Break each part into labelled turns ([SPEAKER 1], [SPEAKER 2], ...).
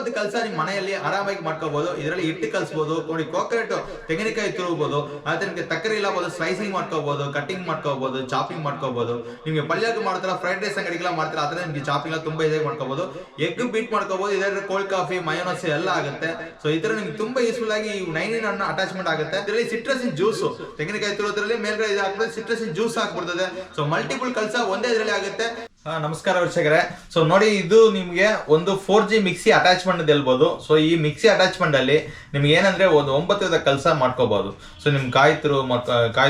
[SPEAKER 1] ಒಂಬತ್ತು ಕೆಲಸ ನಿಮ್ಮ ಮನೆಯಲ್ಲಿ ಆರಾಮಾಗಿ ಮಾಡ್ಕೋಬಹುದು ಇದರಲ್ಲಿ ಹಿಟ್ಟು ಕಲಿಸಬಹುದು ನೋಡಿ ಕೋಕರೆಟ್ ತೆಂಗಿನಕಾಯಿ ತುರುಬಹುದು ಅದೇ ನಿಮಗೆ ತಕ್ಕರಿ ಇಲ್ಲಬಹುದು ಸ್ಲೈಸಿಂಗ್ ಮಾಡ್ಕೋಬಹುದು ಕಟಿಂಗ್ ಮಾಡ್ಕೋಬಹುದು ಚಾಪಿಂಗ್ ಮಾಡ್ಕೋಬಹುದು ನಿಮಗೆ ಪಲ್ಯಕ್ಕೆ ಮಾಡ್ತಾರ ಫ್ರೈಡ್ ರೈಸ್ ಅಂಗಡಿಗೆಲ್ಲ ಮಾಡ್ತಾರ, ಆದ್ರೆ ನಿಮಗೆ ಚಾಪಿಂಗ್ ಎಲ್ಲ ತುಂಬಾ ಇದಾಗಿ ಮಾಡ್ಕೋಬಹುದು ಎಗ್ ಬೀಟ್ ಮಾಡ್ಕೋಬಹುದು ಇದರಲ್ಲಿ ಕೋಲ್ಡ್ ಕಾಫಿ ಮಯೋನಸ್ ಎಲ್ಲ ಆಗುತ್ತೆ. ಸೊ ತರ ನಿಮ್ಗೆ ತುಂಬಾ ಯೂಸ್ಫುಲ್ ಆಗಿ ನೈನಿನ್ ಹಣ್ಣು ಅಟ್ಯಾಚ್ಮೆಂಟ್ ಆಗುತ್ತೆ. ಇದರಲ್ಲಿ ಸಿಟ್ರಸಿನ್ ಜ್ಯೂಸ್ ತೆಂಗಿನಕಾಯಿ ತುರೋದ್ರಲ್ಲಿ ಮೇಲ್ಗಡೆ ಇದು ಹಾಕ್ಬಿಟ್ಟು ಸಿಟ್ರಸಿನ್ ಜ್ಯೂಸ್ ಹಾಕ್ಬಿಡ್ತದೆ. ಸೊ ಮಲ್ಟಿಪಲ್ ಕಲ್ಸ ಒಂದೇ ಇದರಲ್ಲಿ ಆಗುತ್ತೆ. ಹಾ, ನಮಸ್ಕಾರ ವೀಕ್ಷಕರೇ. ಸೊ ನೋಡಿ ಇದು ನಿಮಗೆ ಒಂದು ಫೋರ್ ಜಿ ಮಿಕ್ಸಿ ಅಟ್ಯಾಚ್ಮೆಂಟ್ ಹೇಳ್ಬೋದು. ಸೊ ಈ ಮಿಕ್ಸಿ ಅಟ್ಯಾಚ್ಮೆಂಟ್ ಅಲ್ಲಿ ನಿಮ್ಗೆ ಏನಂದ್ರೆ ಒಂದು ಒಂಬತ್ತು ವಿಧ ಕೆಲಸ ಮಾಡ್ಕೋಬಹುದು ಸೊ ನಿಮ್ ಕಾಯಿ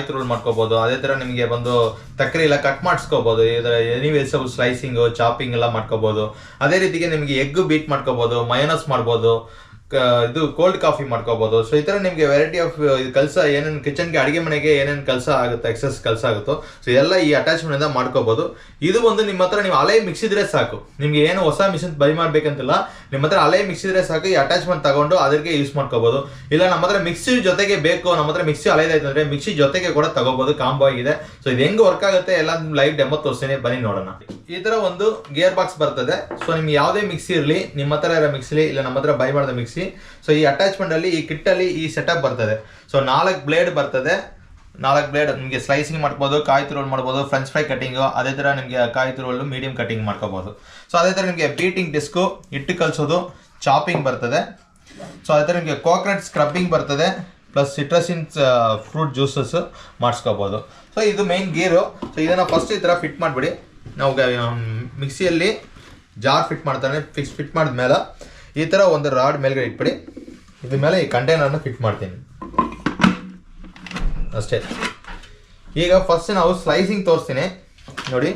[SPEAKER 1] ತುರು ಮಾಡ್ಕೋಬಹುದು ಅದೇ ತರ ನಿಮಗೆ ಬಂದು ತಕ್ಕರಿ ಎಲ್ಲ ಕಟ್ ಮಾಡಿಸ್ಕೋಬಹುದು ಇದರ ಎನಿ ವೆಜಿಟಬಲ್ ಸ್ಲೈಸಿಂಗ್ ಚಾಪಿಂಗ್ ಎಲ್ಲ ಮಾಡ್ಕೋಬಹುದು ಅದೇ ರೀತಿಗೆ ನಿಮಗೆ ಎಗ್ ಬೀಟ್ ಮಾಡ್ಕೋಬಹುದು ಮಯೋನಸ್ ಮಾಡ್ಬೋದು. ಇದು ಕೋಲ್ಡ್ ಕಾಫಿ ಮಾಡ್ಕೋಬಹುದು ಸೊ ಈ ಥರ ನಿಮಗೆ ವೆರೈಟಿ ಆಫ್ ಕೆಲಸ ಏನೇನು ಕಿಚನ್ಗೆ ಅಡಿಗೆ ಮನೆಗೆ ಏನೇನು ಕೆಲಸ ಆಗುತ್ತೆ ಎಕ್ಸಸ್ ಕೆಲಸ ಆಗುತ್ತೋ ಸೊ ಎಲ್ಲ ಈ ಅಟ್ಯಾಚ್ಮೆಂಟ್ ಇಂದ ಮಾಡ್ಕೋಬಹುದು ಇದು ಒಂದು ನಿಮ್ಮ ಹತ್ರ ನೀವು ಅಲೆ ಮಿಕ್ಸಿದ್ರೆ ಸಾಕು. ನಿಮಗೆ ಏನು ಹೊಸ ಮಿಷಿನ್ ಬೈ ಮಾಡಬೇಕಂತಿಲ್ಲ, ನಿಮ್ಮ ಹತ್ರ ಅಲೆ ಮಿಕ್ಸಿದ್ರೆ ಸಾಕು, ಈ ಅಟ್ಯಾಚ್ಮೆಂಟ್ ತಗೊಂಡು ಅದಕ್ಕೆ ಯೂಸ್ ಮಾಡ್ಕೋಬಹುದು ಇಲ್ಲ, ನಮ್ಮ ಹತ್ರ ಮಿಕ್ಸಿ ಜೊತೆಗೆ ಬೇಕು, ನಮ್ಮ ಹತ್ರ ಮಿಕ್ಸಿ ಇದೆ ಅಂದ್ರೆ ಮಿಕ್ಸಿ ಜೊತೆಗೆ ಕೂಡ ತಗೋಬಹುದು ಕಾಂಬೋ ಆಗಿದೆ. ಸೊ ಇದು ಹೆಂಗೆ ವರ್ಕ್ ಆಗುತ್ತೆ ಎಲ್ಲ ಲೈವ್ ಡೆಮೋ ತೋರಿಸ್ತೀನಿ. ಬನ್ನಿ ನೋಡೋಣ. ಈ ತರ ಒಂದು ಗೇರ್ ಬಾಕ್ಸ್ ಬರ್ತದೆ. ಸೊ ನಿಮ್ಗೆ ಯಾವುದೇ ಮಿಕ್ಸಿ ಇರಲಿ, ನಿಮ್ಮ ಹತ್ರ ಇರೋ ಮಿಕ್ಸಿ ಇಲ್ಲ ನಮ್ಮ ಹತ್ರ ಬೈ ಮಾಡಿದ ಮಿಕ್ಸಿ ಸೊ ಈ ಅಟ್ಯಾಚ್ಮೆಂಟ್ ಅಲ್ಲಿ, ಈ ಕಿಟ್ ಅಲ್ಲಿ ಈ ಸೆಟಪ್ ಬರ್ತದೆ. ಸೊ ನಾಲ್ಕು ಬ್ಲೇಡ್ ಬರ್ತದೆ. ನಾಲ್ಕು ಬ್ಲೇಡ್ ನಿಮಗೆ ಸ್ಲೈಸಿಂಗ್ ಮಾಡ್ಬೋದು ಕಾಯಿ ತಿರುಳ್ ಮಾಡ್ಬೋದು ಫ್ರೆಂಚ್ ಫ್ರೈ ಕಟಿಂಗು ಅದೇ ಥರ ನಿಮಗೆ ಕಾಯಿ ತುರುಳು ಮೀಡಿಯಂ ಕಟಿಂಗ್ ಮಾಡ್ಕೋಬೋದು. ಸೊ ಅದೇ ಥರ ನಿಮಗೆ ಬೀಟಿಂಗ್ ಡಿಸ್ಕು ಹಿಟ್ಟು ಕಲಿಸೋದು ಚಾಪಿಂಗ್ ಬರ್ತದೆ. ಸೊ ಅದೇ ಥರ ನಿಮಗೆ ಕೋಕೋನಟ್ ಸ್ಕ್ರಬ್ಬಿಂಗ್ ಬರ್ತದೆ ಪ್ಲಸ್ ಸಿಟ್ರಸಿನ್ ಫ್ರೂಟ್ ಜ್ಯೂಸಸ್ ಮಾಡಿಸ್ಕೋಬೋದು. ಸೊ ಇದು ಮೈನ್ ಗೇರು ಸೊ ಇದನ್ನು ಫಸ್ಟ್ ಈ ಥರ ಫಿಟ್ ಮಾಡಿಬಿಡಿ. ನಾವು ಮಿಕ್ಸಿಯಲ್ಲಿ ಜಾರ್ ಫಿಟ್ ಮಾಡ್ತಾನೆ, ಫಿಕ್ಸ್ ಫಿಟ್ ಮಾಡಿದ್ಮೇಲೆ ಈ ಥರ ಒಂದು ರಾಡ್ ಮೇಲ್ಗಡೆ ಇಟ್ಬಿಡಿ. ಇದ್ರ ಮೇಲೆ ಈ ಕಂಟೈನರ್ನ ಫಿಟ್ ಮಾಡ್ತೀನಿ. ಅಷ್ಟೇ. ಈಗ ಫಸ್ಟ್ ನಾವು ಸ್ಲೈಸಿಂಗ್ ತೋರಿಸ್ತೀನಿ. ನೋಡಿ.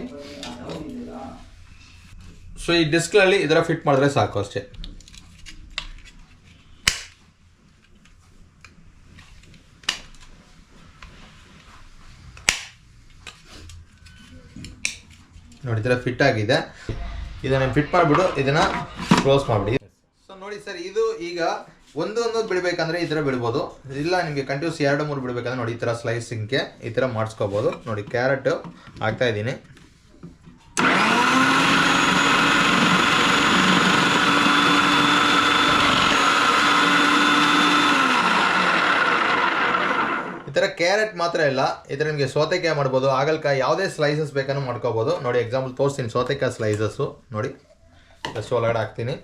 [SPEAKER 1] ಸೊ ಈ ಡಿಸ್ಕ್ಲಲ್ಲಿ ಇದರ ಫಿಟ್ ಮಾಡಿದ್ರೆ ಸಾಕು ಅಷ್ಟೇ. ನೋಡಿ ಇದರ ಫಿಟ್ ಆಗಿದೆ. ಇದನ್ನ ಫಿಟ್ ಮಾಡಿಬಿಟ್ಟು ಇದನ್ನ ಕ್ಲೋಸ್ ಮಾಡಿಬಿಡಿ. ಸೊ ನೋಡಿ ಸರ್, ಇದು ಈಗ ಒಂದು ಒಂದು ಬಿಡಬೇಕಂದ್ರೆ ಈ ಥರ ಬಿಡ್ಬೋದು. ಇಲ್ಲ, ನಿಮಗೆ ಕಂಟಿನ್ಯೂಸ್ ಎರಡು ಮೂರು ಬಿಡಬೇಕಂದ್ರೆ ನೋಡಿ, ಈ ಥರ ಸ್ಲೈಸಿಂಗ್ಗೆ ಈ ಥರ ಮಾಡಿಸ್ಕೋಬೋದು. ನೋಡಿ ಕ್ಯಾರೆಟ್ ಹಾಕ್ತಾ ಇದ್ದೀನಿ. ಕ್ಯಾರೆಟ್ ಮಾತ್ರ ಇಲ್ಲ. ಇದರ ನಿಮಗೆ ಸೌತೆಕಾಯಿ ಮಾಡ್ಬೋದು. ಹಾಗಲಕಾಯಿ ಯಾವುದೇ ಸ್ಲೈಸಸ್ ಬೇಕಾದ್ರೂ ಮಾಡ್ಕೋಬೋದು. ನೋಡಿ ಎಕ್ಸಾಂಪಲ್ ತೋರಿಸ್ತೀನಿ ಸೌತೆಕಾಯಿ ಸ್ಲೈಸಸ್ಸು ನೋಡಿ ಫಸ್ಟ್ ಒಳಗಡೆ ಹಾಕ್ತೀನಿ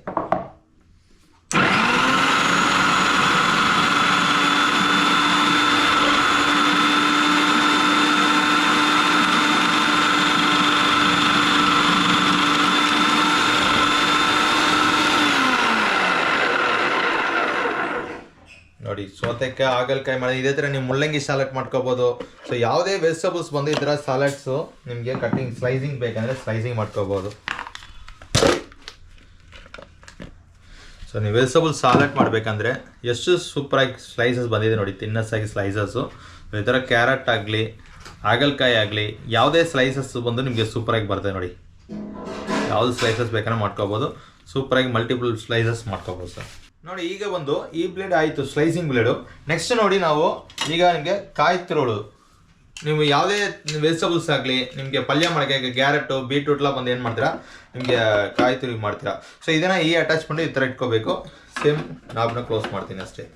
[SPEAKER 1] ನೋಡಿ ಸೌತೆಕಾಯಿ ಹಾಗಲ್ಕಾಯಿ ಮಾಡಿ, ಇದೇ ಥರ ನೀವು ಮುಳ್ಳಂಗಿ ಸಾಲಡ್ ಮಾಡ್ಕೋಬೋದು. ಸೊ ಯಾವುದೇ ವೆಜಿಟೇಬಲ್ಸ್ ಬಂದು ಈ ಥರ ಸಾಲಡ್ಸು ನಿಮಗೆ ಕಟ್ಟಿಂಗ್ ಸ್ಲೈಸಿಂಗ್ ಬೇಕಂದರೆ ಸ್ಲೈಸಿಂಗ್ ಮಾಡ್ಕೋಬೋದು. ಸೊ ನೀವು ವೆಜಿಟೇಬಲ್ಸ್ ಸಾಲಡ್ ಮಾಡಬೇಕಂದ್ರೆ ಎಷ್ಟು ಸೂಪರಾಗಿ ಸ್ಲೈಸಸ್ ಬಂದಿದೆ ನೋಡಿ ತಿನ್ನಸ್ಸಾಗಿ ಸ್ಲೈಸಸ್ಸು ಈ ಥರ ಕ್ಯಾರೆಟ್ ಆಗಲಿ ಹಾಗಲ್ಕಾಯಿ ಆಗಲಿ, ಯಾವುದೇ ಸ್ಲೈಸಸ್ ಬಂದು ನಿಮಗೆ ಸೂಪರಾಗಿ ಬರ್ತದೆ ನೋಡಿ. ಯಾವ್ದು ಸ್ಲೈಸಸ್ ಬೇಕಾದ್ರೆ ಮಾಡ್ಕೋಬೋದು. ಸೂಪರಾಗಿ ಮಲ್ಟಿಪಲ್ ಸ್ಲೈಸಸ್ ಮಾಡ್ಕೋಬೋದು ಸರ್. ನೋಡಿ, ಈಗ ಬಂದು ಈ ಬ್ಲೇಡ್ ಆಯಿತು ಸ್ಲೈಸಿಂಗ್ ಬ್ಲೇಡು ನೆಕ್ಸ್ಟ್ ನೋಡಿ ನಾವು ಈಗ ನಿಮಗೆ ಕಾಯಿ ತಿರುಳು. ನೀವು ಯಾವುದೇ ವೆಜಿಟೇಬಲ್ಸ್ ಆಗಲಿ, ನಿಮಗೆ ಪಲ್ಯ ಮಾಡೋಕ್ಕೆ ಈಗ ಕ್ಯಾರೆಟು ಬೀಟ್ರೂಟ್ಲ ಬಂದು ಏನು ಮಾಡ್ತೀರಾ? ನಿಮಗೆ ಕಾಯಿ ತಿರುಗಿ ಮಾಡ್ತೀರಾ. ಸೊ ಇದನ್ನು ಈ ಅಟ್ಯಾಚ್ಮೆಂಟ್ ಈ ಥರ ಇಟ್ಕೋಬೇಕು. ಸೇಮ್ ನಾಬ್ನ ಕ್ಲೋಸ್ ಮಾಡ್ತೀನಿ ಅಷ್ಟೇ.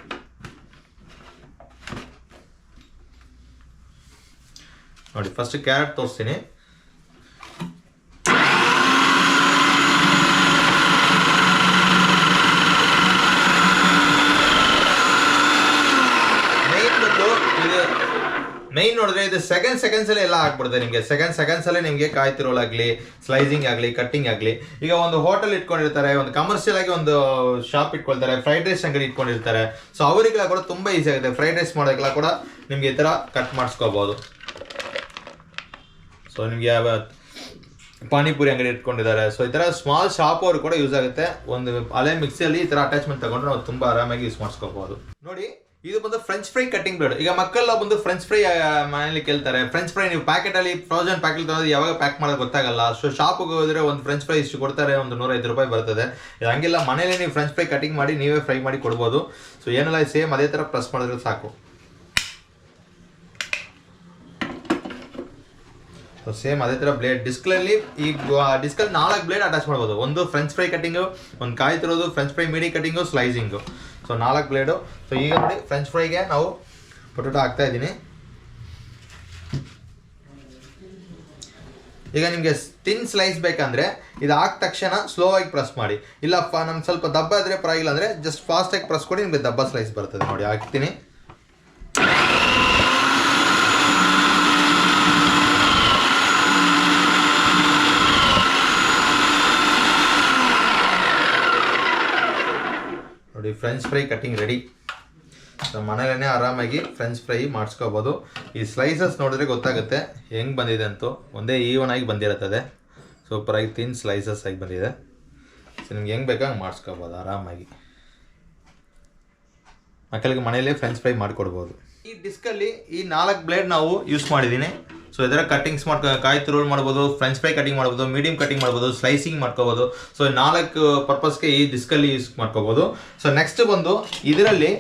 [SPEAKER 1] ನೋಡಿ ಫಸ್ಟ್ ಕ್ಯಾರೆಟ್ ತೋರಿಸ್ತೀನಿ ಮೈನ್ ಬಂದು ಇದು ಮೈನ್ ನೋಡಿದ್ರೆ ಇದು ಸೆಕೆಂಡ್ ಸೆಕೆಂಡ್ಸ್ ಅಲ್ಲಿ ಎಲ್ಲ ಆಗ್ಬಿಡುತ್ತೆ ನಿಮಗೆ. ಸೆಕೆಂಡ್ ಸೆಕೆಂಡ್ಸ್ ಅಲ್ಲಿ ನಿಮಗೆ ಆಗಲಿ ಸ್ಲೈಸಿಂಗ್ ಆಗಲಿ ಕಟ್ಟಿಂಗ್ ಆಗಲಿ. ಈಗ ಒಂದು ಹೋಟೆಲ್ ಇಟ್ಕೊಂಡಿರ್ತಾರೆ, ಒಂದು ಕಮರ್ಷಿಯಲ್ ಆಗಿ ಒಂದು ಶಾಪ್ ಇಟ್ಕೊಳ್ತಾರೆ ಫ್ರೈಡ್ ರೈಸ್ ಅಂಗಡಿ ಇಟ್ಕೊಂಡಿರ್ತಾರೆ. ಸೊ ಅವರಿಗೆಲ್ಲ ಕೂಡ ತುಂಬಾ ಈಸಿ ಆಗುತ್ತೆ. ಫ್ರೈಡ್ ರೈಸ್ ಮಾಡೋಕ್ಕೆಲ್ಲ ಕೂಡ ನಿಮ್ಗೆ ಈ ಥರ ಕಟ್ ಮಾಡಿಸ್ಕೋಬಹುದು ಸೊ ನಿಮಗೆ ಯಾವ ಪಾನಿಪುರಿ ಅಂಗಡಿ ಇಟ್ಕೊಂಡಿದ್ದಾರೆ. ಸೊ ಈ ಥರ ಸ್ಮಾಲ್ ಶಾಪ್ ಅವರು ಕೂಡ ಯೂಸ್ ಆಗುತ್ತೆ. ಒಂದು ಅಲೆ ಮಿಕ್ಸಿಯಲ್ಲಿ ಈ ಥರ ಅಟ್ಯಾಚ್ಮೆಂಟ್ ತಗೊಂಡ್ರೆ ನಾವು ತುಂಬಾ ಆರಾಮಾಗಿ ಯೂಸ್ ಮಾಡಿಸ್ಕೋಬಹುದು ನೋಡಿ ಇದು ಬಂದು ಫ್ರೆಂಚ್ ಫ್ರೈ ಕಟಿಂಗ್ ಬ್ಲೇಡ್ ಈಗ ಮಕ್ಕಳೆಲ್ಲ ಬಂದು ಫ್ರೆಂಚ್ ಫ್ರೈ ಮನೇಲಿ ಕೇಳ್ತಾರೆ ಫ್ರೆಂಚ್ ಫ್ರೈ ನೀವು ಪ್ಯಾಕೆಟ್ ಅಲ್ಲಿ ಫ್ರೋಜನ್ ಪ್ಯಾಕೆಟ್ ತಗೊಂಡು ಯಾವಾಗ ಪ್ಯಾಕ್ ಮಾಡೋದು ಗೊತ್ತಾಗಲ್ಲ. ಸೊ ಶಾಪ್ಗೆ ಹೋದ್ರೆ ಒಂದು ಫ್ರೆಂಚ್ ಫ್ರೈ ಇಷ್ಟು ಕೊಡ್ತಾರೆ, ಒಂದು ನೂರೈದು ರೂಪಾಯಿ ಬರ್ತದೆ. ಹಂಗೆಲ್ಲ ಮನೇಲಿ ನೀವು ಫ್ರೆಂಚ್ ಫ್ರೈ ಕಟಿಂಗ್ ಮಾಡಿ ನೀವೇ ಫ್ರೈ ಮಾಡಿ ಕೊಡ್ಬೋದು. ಸೊ ಏನೆಲ್ಲ ಸೇಮ್ ಅದೇ ಥರ ಪ್ರೆಸ್ ಮಾಡಿದ್ರೆ ಸಾಕು. ಸೊ ಸೇಮ್ ಅದೇ ಥರ ಬ್ಲೇಡ್ ಡಿಸ್ಕಲ್ಲಿ ಈ ಡಿಸ್ಕಲ್ಲಿ ನಾಲ್ಕು ಬ್ಲೇಡ್ ಅಟ್ಯಾಚ್ ಮಾಡ್ಬೋದು. ಒಂದು ಫ್ರೆಂಚ್ ಫ್ರೈ ಕಟಿಂಗು ಒಂದು ಕಾಯಿ ತಿರೋದು French fry medium cutting slicing so ನಾಲ್ಕು ಬ್ಲೇಡು ಸೊ ಈಗ ನೋಡಿ ಫ್ರೆಂಚ್ ಫ್ರೈಗೆ ನಾವು ಪೊಟೊಟೊ ಹಾಕ್ತಾ ಇದ್ದೀನಿ. ಈಗ ನಿಮಗೆ ತಿನ್ ಸ್ಲೈಸ್ ಬೇಕಂದರೆ, ಇದು ಹಾಕಿದ ತಕ್ಷಣ ಸ್ಲೋ ಆಗಿ ಪ್ರೆಸ್ ಮಾಡಿ. ಇಲ್ಲ ಫ ನಮ್ಗೆ ಸ್ವಲ್ಪ ದಬ್ಬ ಇದ್ರೆ ಪರವಾಗಿಲ್ಲ ಅಂದರೆ ಜಸ್ಟ್ ಫಾಸ್ಟಾಗಿ ಪ್ರೆಸ್ ಕೊಡಿ, ನಿಮಗೆ ದಬ್ಬ ಸ್ಲೈಸ್ ಬರ್ತದೆ. ನೋಡಿ, ಹಾಕ್ತೀನಿ. ನೋಡಿ ಫ್ರೆಂಚ್ ಫ್ರೈ ಕಟ್ಟಿಂಗ್ ರೆಡಿ ಮನೇಲೇ ಆರಾಮಾಗಿ ಫ್ರೆಂಚ್ ಫ್ರೈ ಮಾಡಿಸ್ಕೋಬೋದು. ಈ ಸ್ಲೈಸಸ್ ನೋಡಿದ್ರೆ ಗೊತ್ತಾಗುತ್ತೆ ಹೆಂಗೆ ಬಂದಿದೆ ಅಂತೂ. ಒಂದೇ ಈವನ್ ಆಗಿ ಬಂದಿರುತ್ತದೆ. ಸೂಪರಾಗಿ ತಿನ್ ಸ್ಲೈಸಸ್ ಆಗಿ ಬಂದಿದೆ. ಸೊ ನಿಮ್ಗೆ ಹೆಂಗೆ ಬೇಕೋ ಹಂಗೆ ಮಾಡಿಸ್ಕೋಬೋದು ಆರಾಮಾಗಿ. ಮಕ್ಕಳಿಗೆ ಮನೆಯಲ್ಲೇ ಫ್ರೆಂಚ್ ಫ್ರೈ ಮಾಡಿಕೊಡ್ಬೋದು. ಈ ಡಿಸ್ಕಲ್ಲಿ ಈ ನಾಲ್ಕು ಬ್ಲೇಡ್ ನಾವು ಯೂಸ್ ಮಾಡಿದ್ದೀನಿ. ಸೊ ಇದರ ಕಟಿಂಗ್ಸ್ ಮಾಡ್ಕೊ, ಕಾಯಿ ರೋಲ್ ಮಾಡ್ಬೋದು ಫ್ರೆಂಚ್ ಫ್ರೈ ಕಟಿಂಗ್ ಮಾಡ್ಬೋದು ಮೀಡಿಯಂ ಕಟಿಂಗ್ ಮಾಡ್ಬೋದು ಸ್ಲೈಸಿಂಗ್ ಮಾಡ್ಕೋಬೋದು. ಸೊ ನಾಲ್ಕು ಪರ್ಪಸ್ಗೆ ಈ ಡಿಸ್ಕಲ್ಲಿ ಯೂಸ್ ಮಾಡ್ಕೋಬೋದು. ಸೊ ನೆಕ್ಸ್ಟ್ ಬಂದು ಇದರಲ್ಲಿ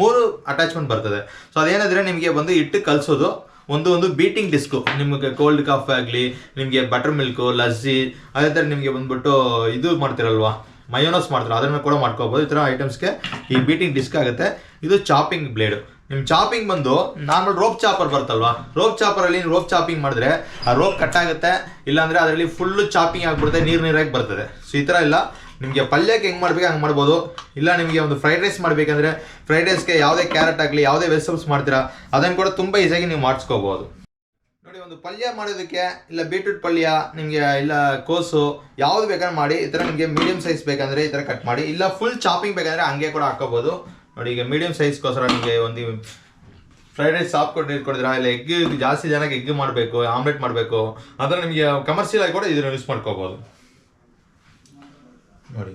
[SPEAKER 1] ಮೂರು ಅಟ್ಯಾಚ್ಮೆಂಟ್ ಬರ್ತದೆ. ಸೊ ಅದೇನಂದರೆ ನಿಮಗೆ ಬಂದು ಇಟ್ಟು ಕಲಿಸೋದು. ಒಂದು ಒಂದು ಬೀಟಿಂಗ್ ಡಿಸ್ಕು ನಿಮಗೆ ಕೋಲ್ಡ್ ಕಾಫಿ ಆಗಲಿ, ನಿಮಗೆ ಬಟರ್ ಮಿಲ್ಕು ಲಸ್ಸಿ, ಅದೇ ಥರ ನಿಮಗೆ ಬಂದ್ಬಿಟ್ಟು ಇದು ಮಾಡ್ತಿರಲ್ವಾ? ಮಯೋನಸ್ ಮಾಡ್ತಾರೆ, ಅದನ್ನು ಕೂಡ ಮಾಡ್ಕೋಬೋದು. ಈ ಥರ ಐಟಮ್ಸ್ಗೆ ಈ ಬೀಟಿಂಗ್ ಡಿಸ್ಕ್ ಆಗುತ್ತೆ. ಇದು ಚಾಪಿಂಗ್ ಬ್ಲೇಡ್ ನಿಮ್ಮ ಚಾಪಿಂಗ್ ಬಂದು ನಾರ್ಮಲ್ ರೋಪ್ ಚಾಪರ್ ಬರ್ತಲ್ವಾ ರೋಪ್ ಚಾಪರ್ ಅಲ್ಲಿ ರೋಪ್ ಚಾಪಿಂಗ್ ಮಾಡಿದ್ರೆ ಆ ರೋಪ್ ಕಟ್ ಆಗುತ್ತೆ. ಇಲ್ಲಾಂದ್ರೆ ಅದರಲ್ಲಿ ಫುಲ್ ಚಾಪಿಂಗ್ ಆಗ್ಬಿಡುತ್ತೆ, ನೀರು ನೀರಾಗಿ ಬರ್ತದೆ. ಸೊ ಈ ತರ ಇಲ್ಲ. ನಿಮಗೆ ಪಲ್ಯಕ್ಕೆ ಹೆಂಗೆ ಮಾಡ್ಬೇಕು ಹಂಗೆ ಮಾಡ್ಬೋದು. ಇಲ್ಲ ನಿಮಗೆ ಒಂದು ಫ್ರೈಡ್ ರೈಸ್ ಮಾಡಬೇಕಂದ್ರೆ ಫ್ರೈಡ್ ರೈಸ್ಗೆ ಯಾವುದೇ ಕ್ಯಾರೆಟ್ ಆಗಲಿ, ಯಾವುದೇ ವೆಜಿಟೇಬಲ್ಸ್ ಮಾಡ್ತೀರಾ, ಅದನ್ನು ಕೂಡ ತುಂಬ ಈಸಿಯಾಗಿ ನೀವು ಮಾಡಿಸ್ಕೋಬೋದು. ನೋಡಿ, ಒಂದು ಪಲ್ಯ ಮಾಡೋದಕ್ಕೆ ಇಲ್ಲ ಬೀಟ್ರೂಟ್ ಪಲ್ಯ, ನಿಮಗೆ ಇಲ್ಲ ಕೋಸು, ಯಾವ್ದು ಬೇಕಾದ್ರೆ ಮಾಡಿ, ಈ ಥರ ನಿಮಗೆ ಮೀಡಿಯಂ ಸೈಜ್ ಬೇಕಂದ್ರೆ ಈ ಥರ ಕಟ್ ಮಾಡಿ, ಇಲ್ಲ ಫುಲ್ ಚಾಪಿಂಗ್ ಬೇಕಂದ್ರೆ ಹಂಗೆ ಕೂಡ ಹಾಕೋಬೋದು ನೋಡಿ, ಈಗ ಮೀಡಿಯಂ ಸೈಜ್ಗೋಸ್ಕರ ನಿಮಗೆ ಒಂದು ಫ್ರೈಡ್ ರೈಸ್ ಸಾಪ್ ಕೊಟ್ಟು ಇಟ್ಕೊಡಿದ್ರಾ ಇಲ್ಲ ಎಗ್ ಜಾಸ್ತಿ ಜನಕ್ಕೆ ಎಗ್ ಮಾಡಬೇಕು ಆಮ್ಲೆಟ್ ಮಾಡಬೇಕು ಅದರ ನಿಮಗೆ ಕಮರ್ಷಿಯಲ್ ಆಗಿ ಕೂಡ ಇದನ್ನು ಯೂಸ್ ಮಾಡ್ಕೋಬೋದು. ನೋಡಿ.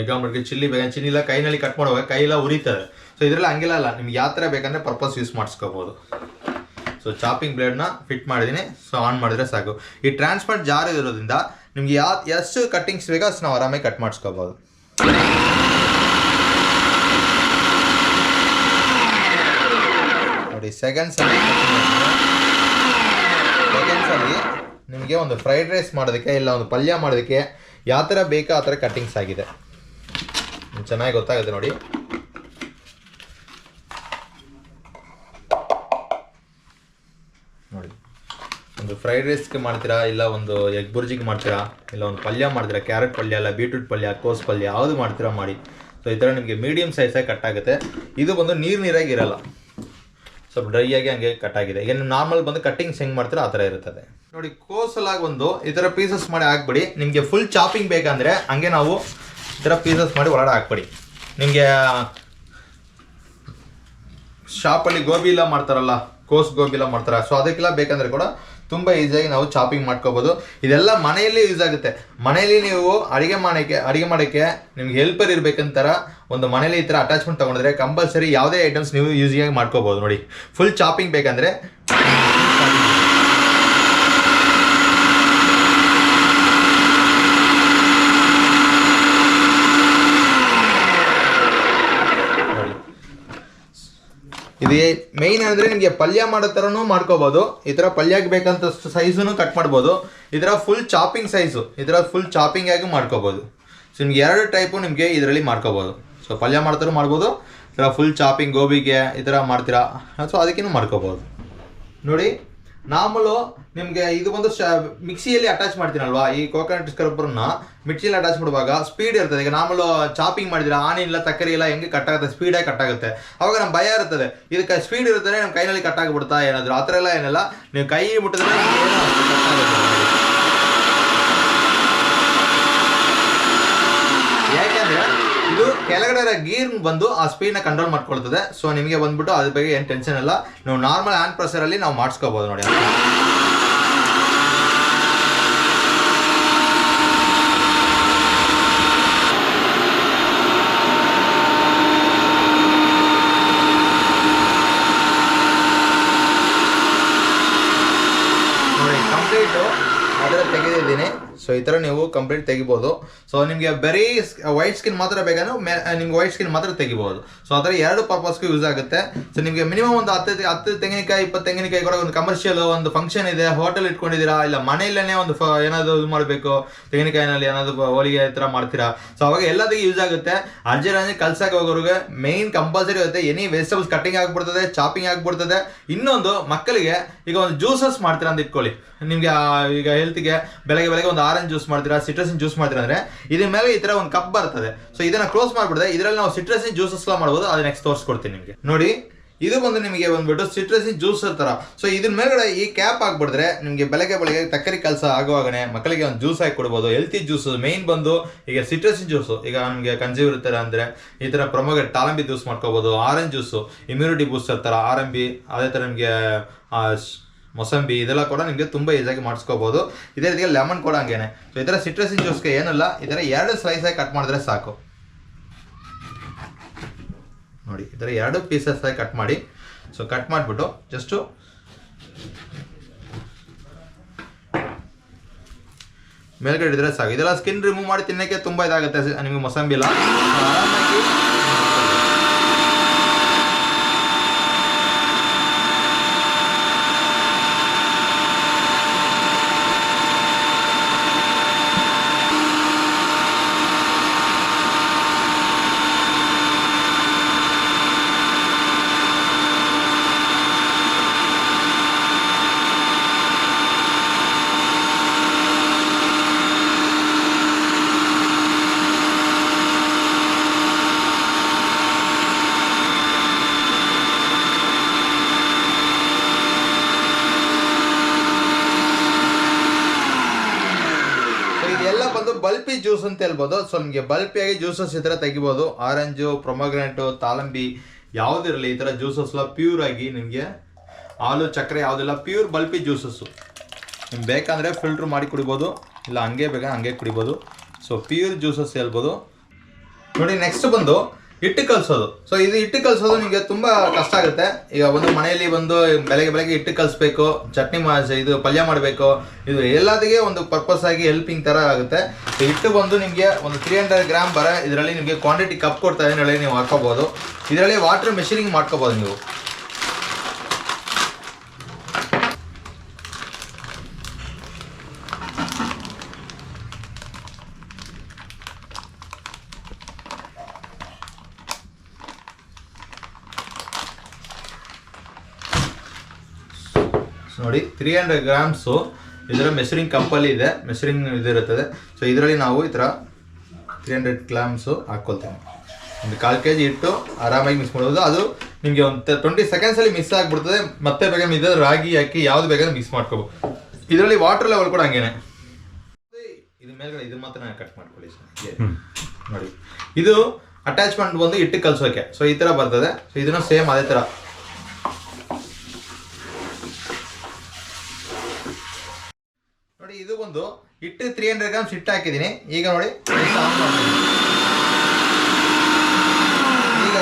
[SPEAKER 1] ಎಗ್ ಆಮ್ಲೆಟ್ಗೆ ಚಿಲ್ಲಿ ಬೇಗ ಇಲ್ಲ ಕೈನಲ್ಲಿ ಕಟ್ ಮಾಡುವಾಗ ಕೈಯೆಲ್ಲ ಉರಿತದೆ. ಸೊ ಇದರಲ್ಲಿ ಹಂಗಿಲ್ಲ ಅಲ್ಲ, ನಿಮ್ಗೆ ಯಾವ ಥರ ಬೇಕಂದ್ರೆ ಪರ್ಪಸ್ ಯೂಸ್ ಮಾಡಿಸ್ಕೋಬೋದು. ಸೊ ಚಾಪಿಂಗ್ ಬ್ಲೇಡ್ನ ಫಿಟ್ ಮಾಡಿದ್ದೀನಿ. ಸೊ ಆನ್ ಮಾಡಿದ್ರೆ ಸಾಕು. ಈ ಟ್ರಾನ್ಸ್ಪರ್ಟ್ ಜಾರ್ ಇರೋದ್ರಿಂದ ನಿಮ್ಗೆ ಯಾವ, ಎಷ್ಟು ಕಟ್ಟಿಂಗ್ಸ್ ಬೇಕೋ ಅಷ್ಟು ನಾವು ಆರಾಮಾಗಿ ಕಟ್ ಮಾಡಿಸ್ಕೋಬೋದು. ನೋಡಿ ಸೆಕೆಂಡ್ಸಲ್ಲಿ ಸೆಕೆಂಡ್ಸಲ್ಲಿ ನಿಮಗೆ ಒಂದು ಫ್ರೈಡ್ ರೈಸ್ ಮಾಡೋದಕ್ಕೆ ಇಲ್ಲ ಒಂದು ಪಲ್ಯ ಮಾಡೋದಕ್ಕೆ ಯಾವ ಥರ ಬೇಕೋ ಆ ಥರ ಕಟ್ಟಿಂಗ್ಸ್ ಆಗಿದೆ. ಚೆನ್ನಾಗಿ ಗೊತ್ತಾಗುತ್ತೆ ನೋಡಿ. ನೋಡಿ, ಒಂದು ಫ್ರೈಡ್ ರೈಸ್ಗೆ ಮಾಡ್ತೀರಾ, ಇಲ್ಲ ಒಂದು ಎಗ್ ಬುರ್ಜಿಗೆ ಮಾಡ್ತೀರಾ, ಇಲ್ಲ ಒಂದು ಪಲ್ಯ ಮಾಡ್ತೀರಾ ಕ್ಯಾರೆಟ್ ಪಲ್ಯ ಇಲ್ಲ ಬೀಟ್ರೂಟ್ ಪಲ್ಯ ಕೋಸ್ ಪಲ್ಯ, ಯಾವುದು ಮಾಡ್ತೀರಾ ಮಾಡಿ. ಸೊ ಈ ಥರ ನಿಮಗೆ ಮೀಡಿಯಮ್ ಸೈಜಾಗಿ ಕಟ್ ಆಗುತ್ತೆ. ಇದು ಬಂದು ನೀರು ನೀರಾಗಿ ಇರಲ್ಲ. ಸ್ವಲ್ಪ ಡ್ರೈ ಆಗಿ ಹಂಗೆ ಕಟ್ ಆಗಿದೆ. ಈಗ ನಾರ್ಮಲ್ ಬಂದು ಕಟ್ಟಿಂಗ್ಸ್ ಹೆಂಗೆ ಮಾಡ್ತೀರಾ ಆ ಥರ ಇರುತ್ತದೆ. ನೋಡಿ ಕೋಸಲಾಗಿ ಒಂದು ಈ ಥರ ಪೀಸಸ್ ಮಾಡಿ ಹಾಕ್ಬಿಡಿ. ನಿಮಗೆ ಫುಲ್ ಚಾಪಿಂಗ್ ಬೇಕಂದರೆ ಹಂಗೆ ನಾವು ಈ ಥರ ಪೀಸಸ್ ಮಾಡಿ ಒಳಗಡೆ ಹಾಕ್ಬಿಡಿ. ನಿಮಗೆ ಶಾಪಲ್ಲಿ ಗೋಬಿ ಎಲ್ಲ ಮಾಡ್ತಾರಲ್ಲ, ಕೋಸ್ ಗೋಬಿ ಎಲ್ಲ ಮಾಡ್ತಾರೆ? ಸೊ ಅದಕ್ಕೆಲ್ಲ ಬೇಕಂದ್ರೆ ಕೂಡ ತುಂಬ ಈಸಿಯಾಗಿ ನಾವು ಚಾಪಿಂಗ್ ಮಾಡ್ಕೋಬೋದು. ಇದೆಲ್ಲ ಮನೆಯಲ್ಲಿ ಯೂಸ್ ಆಗುತ್ತೆ. ಮನೆಯಲ್ಲಿ ನೀವು ಅಡುಗೆ ಮಾಡೋಕ್ಕೆ ಅಡುಗೆ ಮಾಡೋಕ್ಕೆ ನಿಮ್ಗೆ ಹೆಲ್ಪರ್ ಇರ್ಬೇಕಂತಾರ ಒಂದು ಮನೇಲಿ ಈ ಥರ ಅಟ್ಯಾಚ್ಮೆಂಟ್ ತಗೊಂಡ್ರೆ ಕಂಪಲ್ಸರಿ ಯಾವುದೇ ಐಟಮ್ಸ್ ನೀವು ಈಸಿಯಾಗಿ ಮಾಡ್ಕೋಬೋದು ನೋಡಿ. ಫುಲ್ ಚಾಪಿಂಗ್ ಬೇಕಂದರೆ ಇದು ಮೇಯ್ನ್ ಅಂದರೆ ನಿಮಗೆ ಪಲ್ಯ ಮಾಡೋ ಥರನೂ ಮಾಡ್ಕೋಬೋದು. ಈ ಥರ ಪಲ್ಯಕ್ಕೆ ಬೇಕಂತಷ್ಟು ಸೈಜನ್ನು ಕಟ್ ಮಾಡ್ಬೋದು. ಇದರ ಫುಲ್ ಚಾಪಿಂಗ್ ಸೈಜು ಇದರ ಫುಲ್ ಚಾಪಿಂಗ್ ಆಗಿ ಮಾಡ್ಕೋಬಹುದು ಸೊ ನಿಮ್ಗೆ ಎರಡು ಟೈಪು ನಿಮಗೆ ಇದರಲ್ಲಿ ಮಾಡ್ಕೋಬೋದು. ಸೊ ಪಲ್ಯ ಮಾಡ್ತಾರೂ ಮಾಡ್ಬೋದು. ಈ ಥರ ಫುಲ್ ಚಾಪಿಂಗ್ ಗೋಬಿಗೆ ಈ ಥರ ಮಾಡ್ತೀರಾ? ಸೊ ಅದಕ್ಕೇನು ಮಾಡ್ಕೋಬೋದು. ನೋಡಿ. ನಾರ್ಮಲು ನಿಮಗೆ ಇದು ಬಂದು ಶ, ಮಿಕ್ಸಿಯಲ್ಲಿ ಅಟ್ಯಾಚ್ ಮಾಡ್ತೀನಲ್ವಾ? ಈ ಕೋಕೋನಟ್ ಸ್ಕ್ರಬ್ಬರ್ನ ಮಿಕ್ಸಿಯಲ್ಲಿ ಅಟ್ಯಾಚ್ ಮಾಡುವಾಗ ಸ್ಪೀಡ್ ಇರ್ತದೆ. ಈಗ ನಾರ್ಮಲ್ ಚಾಪಿಂಗ್ ಮಾಡಿದ್ರೆ ಆನಿ ಇಲ್ಲ, ತಕ್ಕರಿ ಇಲ್ಲ, ಹೆಂಗೆ ಕಟ್ ಆಗುತ್ತೆ? ಸ್ಪೀಡಾಗಿ ಕಟ್ ಆಗುತ್ತೆ. ಅವಾಗ ನಮ್ಮ ಭಯ ಇರ್ತದೆ. ಇದಕ್ಕೆ ಸ್ಪೀಡ್ ಇರ್ತದೆ ನಮ್ಮ ಕೈನಲ್ಲಿ ಕಟ್ ಆಗಿಬಿಡ್ತಾ ಏನಾದರೂ? ಆ ಥರ ಎಲ್ಲ ಏನಿಲ್ಲ. ನೀವು ಕೈ ಮುಟ್ಟಿದ್ರೆ ಏನೋ cut ಆಗುತ್ತೆ ನೋಡಿ. ಯಾಕೆಂದ್ರೆ ಇದು ಇರೋ ಗೀರ್ ಬಂದು ಆ ಸ್ಪೀಡ್ನ ಕಂಟ್ರೋಲ್ ಮಾಡ್ಕೊಳ್ತದೆ. ಸೊ ನಿಮಗೆ ಬಂದ್ಬಿಟ್ಟು ಅದ್ರ ಬಗ್ಗೆ ಏನು ಟೆನ್ಷನ್ ಇಲ್ಲ. ನೀವು ನಾರ್ಮಲ್ ಹ್ಯಾಂಡ್ ಪ್ರೆಸರಲ್ಲಿ ನಾವು ಮಾಡಿಸ್ಕೋಬೋದು ನೋಡಿ ನೋಡಿ ಕಂಪ್ಲೀಟು ಅದರ ತೆಗೆದಿದ್ದೀನಿ ಸೊ ಈ ಥರ ನೀವು ಕಂಪ್ಲೀಟ್ ತೆಗಿಬೋದು. ಸೊ ನಿಮಗೆ ಬರೀ ವೈಟ್ ಸ್ಕಿನ್ ಮಾತ್ರ ಬೇಕಾದ್ರೆ ನಿಮ್ಗೆ ವೈಟ್ ಸ್ಕಿನ್ ಮಾತ್ರ ತೆಗಿಬೋದು. ಸೊ ಥರ ಎರಡು ಪರ್ಪಸ್ಗೂ ಯೂಸ್ ಆಗುತ್ತೆ. ಸೊ ನಿಮಗೆ ಮಿನಿಮಮ್ ಒಂದು ಹತ್ತು ಹತ್ತು ತೆಂಗಿನಕಾಯಿ, ಇಪ್ಪತ್ತು ತೆಂಗಿನಕಾಯಿ ಕೂಡ ಒಂದು ಕಮರ್ಷಿಯಲ್ ಒಂದು ಫಂಕ್ಷನ್ ಇದೆ. ಹೋಟೆಲ್ ಇಟ್ಕೊಂಡಿದ್ದೀರಾ? ಇಲ್ಲ ಮನೆಯಲ್ಲೇ ಒಂದು ಏನಾದ್ರು ಇದು ಮಾಡಬೇಕು? ತೆಂಗಿನಕಾಯಿನಲ್ಲಿ ಏನಾದರೂ ಹೋಳಿಗೆ ಥರ ಮಾಡ್ತೀರಾ? ಸೊ ಅವಾಗ ಎಲ್ಲದಕ್ಕೆ ಯೂಸ್ ಆಗುತ್ತೆ. ಅರ್ಜೆಂಟ್ ಕಲ್ಸಕ್ಕೆ ಹೋಗೋರಿಗೆ ಮೇನ್ ಕಂಪಲ್ಸರಿ ಇರುತ್ತೆ. ಎನಿ ವೆಜಿಟೇಬಲ್ಸ್ ಕಟ್ಟಿಂಗ್ ಆಗಿಬಿಡ್ತದೆ ಚಾಪಿಂಗ್ ಆಗಿಬಿಡ್ತದೆ. ಇನ್ನೊಂದು ಮಕ್ಕಳಿಗೆ ಈಗ ಒಂದು ಜ್ಯೂಸಸ್ ಮಾಡ್ತೀರಾ ಅಂತ ಇಟ್ಕೊಳ್ಳಿ. ನಿಮ್ಗೆ ಈಗ ಹೆಲ್ತ್ಗೆ ಬೆಳಗ್ಗೆ ಬೆಳಗ್ಗೆ ಒಂದು ಆರೆಂಜ್ ಜ್ಯೂಸ್ ಮಾಡ್ತೀರಾ ಸಿಟ್ರಸಿನ್ ಜ್ಯೂಸ್ ಮಾಡ್ತೀರಾ ಅಂದ್ರೆ, ಇದ್ರ ಮೇಲೆ ಈ ತರ ಒಂದು ಕಪ್ ಬರ್ತದೆ. ಸೊ ಇದನ್ನ ಕ್ಲೋಸ್ ಮಾಡ್ಬಿಡದೆ. ಇದರಲ್ಲಿ ನಾವು ಸಿಟ್ರಸಿನ್ ಜ್ಯೂಸಸ್ ಎಲ್ಲ ಮಾಡ್ಬೋದು. ಅದು ನೆಕ್ಸ್ಟ್ ತೋರಿಸ್ಕೊಡ್ತೀನಿ ನಿಮಗೆ. ನೋಡಿ, ಇದು ಬಂದು ನಿಮಗೆ ಬಂದ್ಬಿಟ್ಟು ಸಿಟ್ರಸಿನ್ ಜ್ಯೂಸ್ ತರ. ಸೊ ಇದ್ರ ಮೇಲ್ಗಡೆ ಈ ಕ್ಯಾಪ್ ಹಾಕ್ಬಿಡಿದ್ರೆ ನಿಮಗೆ ಬೆಳಗ್ಗೆ ಬೆಳಗ್ಗೆ ತಕ್ಕರಿ ಕೆಲಸ ಆಗುವಾಗನೆ ಮಕ್ಕಳಿಗೆ ಒಂದು ಜ್ಯೂಸ್ ಹಾಕಿ ಕೊಡ್ಬೋದು. ಹೆಲ್ತಿ ಜ್ಯೂಸ್ ಮೇನ್ ಬಂದು ಈಗ ಸಿಟ್ರಸಿನ್ ಜ್ಯೂಸ್ ಈಗ ನಮಗೆ ಕನ್ಸ್ಯೂಮ್ ಇರ್ತಾರೆ ಅಂದ್ರೆ ಈ ತರ ಪ್ರಮೋಗ ಟಾಲಂಬಿ ಜ್ಯೂಸ್ ಮಾಡ್ಕೋಬಹುದು ಆರೆಂಜ್ ಜ್ಯೂಸ್ ಇಮ್ಯುನಿಟಿ ಬೂಸ್ಟರ್ ತರ ಆರಂಬಿ ಅದೇ ತರ ನಿಮಗೆ ಮೊಸಂಬಿ ಇದೆಲ್ಲ ಕೂಡ ನಿಮಗೆ ತುಂಬ ಈಸಿಯಾಗಿ ಮಾಡಿಸ್ಕೋಬಹುದು ಇದೇ ರೀತಿಗೆ ಲೆಮನ್ ಕೂಡ ಹಂಗೇನೆ. ಸೊ ಇದರ ಸಿಟ್ರಸಿನ್ ಜ್ಯೂಸ್ಗೆ ಏನಲ್ಲ ಇದರ ಎರಡು ಸ್ಲೈಸ್ ಆಗಿ ಕಟ್ ಮಾಡಿದ್ರೆ ಸಾಕು. ನೋಡಿ ಇದರ ಎರಡು ಪೀಸಸ್ ಆಗಿ ಕಟ್ ಮಾಡಿ. ಸೊ ಕಟ್ ಮಾಡಿಬಿಟ್ಟು ಜಸ್ಟು ಮೇಲ್ಗಡೆ ಇದ್ರೆ ಸಾಕು. ಇದೆಲ್ಲ ಸ್ಕಿನ್ ರಿಮೂವ್ ಮಾಡಿ ತಿನ್ನಕ್ಕೆ ತುಂಬ ಇದಾಗುತ್ತೆ ನಿಮಗೆ ಮೊಸಂಬಿ ಎಲ್ಲ. ಆರಾಮಾಗಿ ಸೊ ಇದೆಲ್ಲ ಬಂದು ಬಲ್ಪಿ ಜ್ಯೂಸ್ ಅಂತ ಹೇಳ್ಬೋದು. ಸೊ ನಿಮಗೆ ಬಲ್ಪಿಯಾಗಿ ಜ್ಯೂಸಸ್ ಈ ಥರ ತೆಗಿಬೋದು. ಆರೆಂಜು ಪ್ರೊಮಗ್ರೆಂಟು ತಾಲಂಬಿ ಯಾವುದಿರಲಿ ಈ ಥರ ಜ್ಯೂಸಸ್ ಎಲ್ಲ ಪ್ಯೂರ್ ಆಗಿ ನಿಮಗೆ ಹಾಲು ಚಕ್ಕರೆ ಯಾವುದಿಲ್ಲ ಪ್ಯೂರ್ ಬಲ್ಪಿ ಜ್ಯೂಸಸ್ಸು ನಿಮ್ಗೆ ಬೇಕಂದರೆ ಫಿಲ್ಟ್ರ್ ಮಾಡಿ ಕುಡಿಬೋದು. ಇಲ್ಲ ಹಂಗೆ ಬೇಕಾ ಹಂಗೆ ಕುಡಿಬೋದು. ಸೊ ಪ್ಯೂರ್ ಜ್ಯೂಸಸ್ ಹೇಳ್ಬೋದು. ನೋಡಿ ನೆಕ್ಸ್ಟ್ ಬಂದು ಹಿಟ್ಟು ಕಲಿಸೋದು. ಸೊ ಇದು ಹಿಟ್ಟು ಕಲಿಸೋದು ನಿಮಗೆ ತುಂಬ ಕಷ್ಟ ಆಗುತ್ತೆ. ಈಗ ಒಂದು ಮನೆಯಲ್ಲಿ ಬಂದು ಬೆಳಗ್ಗೆ ಬೆಳಗ್ಗೆ ಹಿಟ್ಟು ಕಲಿಸ್ಬೇಕು, ಚಟ್ನಿ ಮಾ, ಇದು ಪಲ್ಯ ಮಾಡಬೇಕು, ಇದು ಎಲ್ಲದಿಗೆ ಒಂದು ಪರ್ಪಸ್ ಆಗಿ ಹೆಲ್ಪಿಂಗ್ ಥರ ಆಗುತ್ತೆ. ಸೊ ಹಿಟ್ಟು ಬಂದು ನಿಮಗೆ ಒಂದು ತ್ರೀ ಹಂಡ್ರೆಡ್ ಗ್ರಾಮ್ ಬರ, ಇದರಲ್ಲಿ ನಿಮಗೆ ಕ್ವಾಂಟಿಟಿ ಕಪ್ ಕೊಡ್ತಾ ಇದರಲ್ಲಿ ನೀವು ಹಾಕೋಬೋದು. ಇದರಲ್ಲಿ ವಾಟರ್ ಮೆಷಿನಿಂಗ್ ಮಾಡ್ಕೋಬೋದು ನೀವು ಸೊ ನೋಡಿ ತ್ರೀ ಹಂಡ್ರೆಡ್ ಗ್ರಾಮ್ಸು ಇದರ ಮೆಸರಿಂಗ್ ಕಂಪಲ್ಲಿ ಇದೆ. ಮೆಸರಿಂಗ್ ಇದಿರುತ್ತದೆ ಸೊ ಇದರಲ್ಲಿ ನಾವು ಈ ಥರ ತ್ರೀ ಹಂಡ್ರೆಡ್ ಗ್ರಾಮ್ಸು ಹಾಕ್ಕೊಳ್ತೇವೆ. ಒಂದು ಕಾಲು ಕೆ ಜಿ ಇಟ್ಟು ಆರಾಮಾಗಿ ಮಿಕ್ಸ್ ಮಾಡ್ಬೋದು. ಅದು ನಿಮಗೆ ಒಂದು ಟ್ವೆಂಟಿ ಸೆಕೆಂಡ್ಸಲ್ಲಿ ಮಿಸ್ ಆಗಿಬಿಡ್ತದೆ. ಮತ್ತೆ ಬೇಕಾದ್ರೆ ಇದ್ರೆ ರಾಗಿ ಹಾಕಿ ಯಾವ್ದು ಬೇಕಾದ್ರೆ ಮಿಕ್ಸ್ ಮಾಡ್ಕೋಬೋದು. ಇದರಲ್ಲಿ ವಾಟರ್ ಲೆವೆಲ್ ಕೂಡ ಹಂಗೇನೆ. ಇದ್ರ ಮೇಲ್ಗಡೆ ಇದು ಮಾತ್ರ ನಾನು ಕಟ್ ಮಾಡ್ಕೊಳ್ಳಿ ಸರ್. ನೋಡಿ. ಇದು ಅಟ್ಯಾಚ್ಮೆಂಟ್ ಬಂದು ಇಟ್ಟು ಕಲಿಸೋಕೆ. ಸೊ ಈ ಥರ ಬರ್ತದೆ. ಸೊ ಇದನ್ನು ಸೇಮ್ ಅದೇ ಥರ. ನೋಡಿ, ಇದು ಒಂದು ಹಿಟ್ಟು ತ್ರೀ ಹಂಡ್ರೆಡ್ ಗ್ರಾಮ್ಸ್ ಹಿಟ್ಟು ಹಾಕಿದ್ದೀನಿ. ಈಗ ನೋಡಿ. ಈಗ